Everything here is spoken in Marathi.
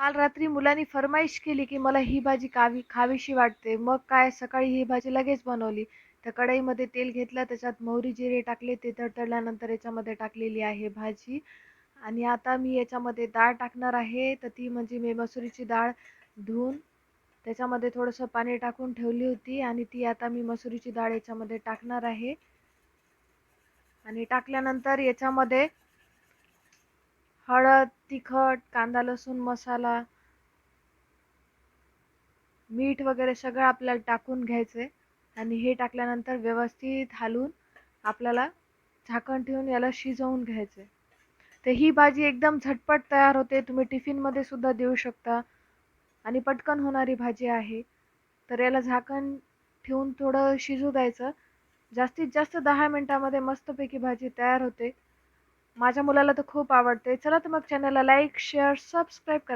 काल रात्री मुलांनी फरमाईश केली की मला ही भाजी कावी खावीशी वाटते. मग काय? सकाळी ही भाजी लगेच बनवली. तर कढईमध्ये तेल घेतलं. त्याच्यात मोहरी जिरे टाकले. ते तडतडल्यानंतर याच्यामध्ये टाकलेली आहे भाजी. आणि आता मी याच्यामध्ये डाळ टाकणार आहे. तर ती म्हणजे मी मसुरीची डाळ धुवून त्याच्यामध्ये थोडंसं पाणी टाकून ठेवली होती. आणि ती आता मी मसुरीची डाळ याच्यामध्ये टाकणार आहे. आणि टाकल्यानंतर याच्यामध्ये हळद तिखट कांदा लसूण मसाला मीठ वगैरे सगळं आपल्याला टाकून घ्यायचं आणि हे टाकल्यानंतर व्यवस्थित हलवून आपल्याला झाकण ठेवून याला शिजवून घ्यायचं. तर ही भाजी एकदम झटपट तयार होते. तुम्ही टिफिनमध्ये सुद्धा देऊ शकता आणि पटकन होणारी भाजी आहे. तर याला झाकण ठेवून थोडं शिजू द्यायचं. जास्तीत जास्त दहा मिनटामध्ये मस्तपैकी भाजी तयार होते. माझ्या मुलाला तर खूप आवडते. चला तर मग चॅनलला लाईक शेअर सबस्क्राईब करा.